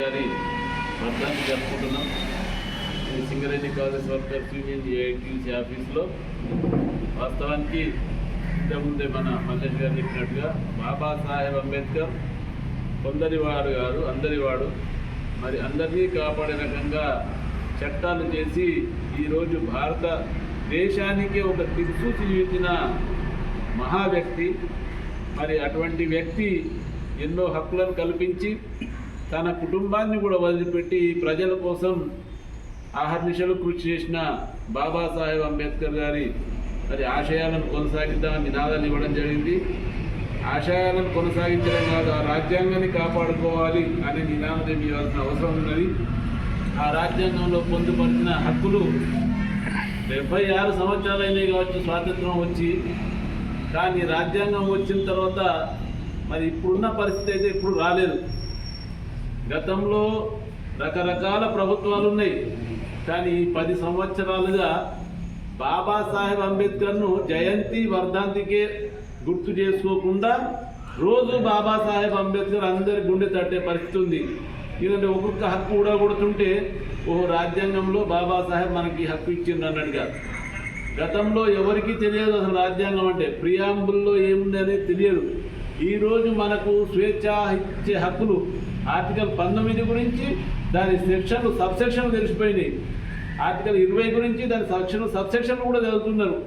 గారి వర్ధాన్ని జరుపుకుంటున్నాం. ఇది Singareni Congress workers union AITUC ఆఫీస్లో వాస్తవానికి ఇంతకుముందే మన మల్లేష్ గారు చెప్పినట్టుగా బాబాసాహెబ్ అంబేద్కర్ కొందరి వాడు కాదు అందరి వాడు మరి అందరినీ కాపాడే రకంగా చట్టాలు చేసి ఈరోజు భారత దేశానికి ఒక దిక్సూచి చూపించిన మహా వ్యక్తి మరి అటువంటి వ్యక్తి ఎన్నో హక్కులను కల్పించి తన కుటుంబాన్ని కూడా వదిలిపెట్టి ప్రజల కోసం ఆహర్నిశలు కృషి చేసిన బాబాసాహెబ్ అంబేద్కర్ గారి మరి ఆశయాలను కొనసాగిద్దామని నినాదాలు ఇవ్వడం జరిగింది. ఆశయాలను కొనసాగించడం కాదు ఆ రాజ్యాంగాన్ని కాపాడుకోవాలి అనే నినాదం ఇవ్వాల్సిన అవసరం ఉన్నది. ఆ రాజ్యాంగంలో పొందుపరిచిన హక్కులు డెబ్బై ఆరు సంవత్సరాలు కావచ్చు స్వాతంత్రం వచ్చి కానీ రాజ్యాంగం వచ్చిన తర్వాత మరి ఇప్పుడున్న పరిస్థితి అయితే ఇప్పుడు రాలేదు. గతంలో రకరకాల ప్రభుత్వాలు ఉన్నాయి కానీ పది సంవత్సరాలుగా బాబాసాహెబ్ అంబేద్కర్ను జయంతి వర్ధాంతికే గుర్తు చేసుకోకుండా రోజు బాబాసాహెబ్ అంబేద్కర్ అందరి గుండె తట్టే పరిస్థితి ఉంది. ఎందుకంటే ఒక్కొక్క హక్కు ఊడగొడుతుంటే ఓ రాజ్యాంగంలో బాబాసాహెబ్ మనకి హక్కు ఇచ్చింది అన్నట్టుగా. గతంలో ఎవరికీ తెలియదు అసలు రాజ్యాంగం అంటే. ప్రియాంబుల్లో ఏముంది అనేది తెలియదు. ఈరోజు మనకు స్వేచ్ఛ ఇచ్చే హక్కులు ఆర్టికల్ పంతొమ్మిది గురించి దాని సెక్షన్లు సబ్సెక్షన్లు తెలిసిపోయినాయి. ఆర్టికల్ ఇరవై గురించి దాని సెక్షన్ సబ్సెక్షన్లు కూడా చదువుతున్నారు.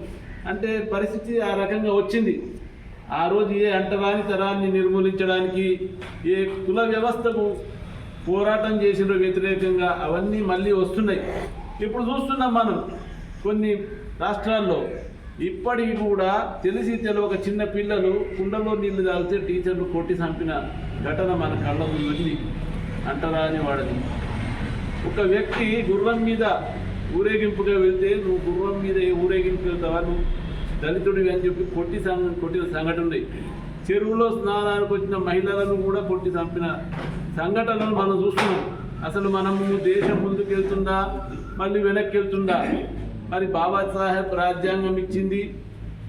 అంటే పరిస్థితి ఆ రకంగా వచ్చింది. ఆ రోజు ఏ అంటరాని తరాన్ని నిర్మూలించడానికి ఏ కుల వ్యవస్థకు పోరాటం చేసిన వ్యతిరేకంగా అవన్నీ మళ్ళీ వస్తున్నాయి. ఇప్పుడు చూస్తున్నాం మనం కొన్ని రాష్ట్రాల్లో ఇప్పటికి కూడా తెలిసి తెలియక చిన్న పిల్లలు కుండలో నీళ్ళు తాగితే టీచర్లు కొట్టి చంపిన ఘటన మన కళ్ళ ముందు అంటరా అని వాడని ఒక వ్యక్తి గుర్రం మీద ఊరేగింపుగా వెళ్తే నువ్వు గుర్రం మీద ఏ ఊరేగింపు వెళ్తావా? నువ్వు దళితుడివి అని చెప్పి కొట్టి కొట్టిన సంఘటన చెరువులో స్నానానికి వచ్చిన మహిళలను కూడా కొట్టి చంపిన సంఘటనలు మనం చూస్తున్నాం. అసలు మనము దేశం ముందుకు వెళ్తుందా మళ్ళీ వెనక్కి వెళ్తుందా? మరి బాబాసాహెబ్ రాజ్యాంగం ఇచ్చింది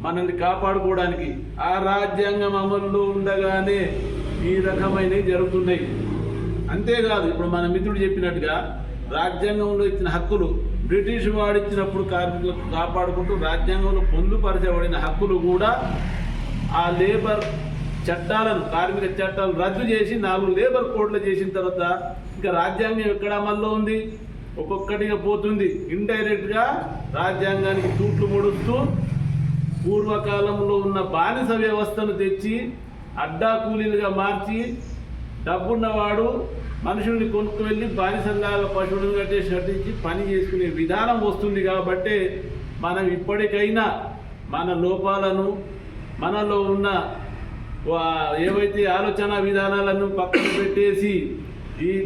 మనల్ని కాపాడుకోవడానికి. ఆ రాజ్యాంగం అమల్లో ఉండగానే ఈ రకమైనవి జరుగుతున్నాయి. అంతేకాదు ఇప్పుడు మన మిత్రుడు చెప్పినట్టుగా రాజ్యాంగంలో ఇచ్చిన హక్కులు బ్రిటిష్ వాడు ఇచ్చినప్పుడు కార్మికులకు కాపాడుకుంటూ రాజ్యాంగంలో పొందుపరచబడిన హక్కులు కూడా ఆ లేబర్ చట్టాలను కార్మిక చట్టాలను రద్దు చేసి నాలుగు లేబర్ కోడ్లు చేసిన తర్వాత ఇంకా రాజ్యాంగం ఎక్కడ అమల్లో ఉంది? ఒక్కొక్కటిగా పోతుంది. ఇండైరెక్ట్గా రాజ్యాంగానికి తూట్లు ముడుస్తూ పూర్వకాలంలో ఉన్న బానిస వ్యవస్థను తెచ్చి అడ్డా కూలీలుగా మార్చి డబ్బున్నవాడు మనుషుల్ని కొనుక్కు వెళ్ళి బానిసల్లాగా పశువులను కట్టే కట్టించి పని చేసుకునే విధానం వస్తుంది కాబట్టి మనం ఇప్పటికైనా మన లోపాలను మనలో ఉన్న వా- ఏవైతే ఆలోచన విధానాలను పక్కన పెట్టేసి ఈ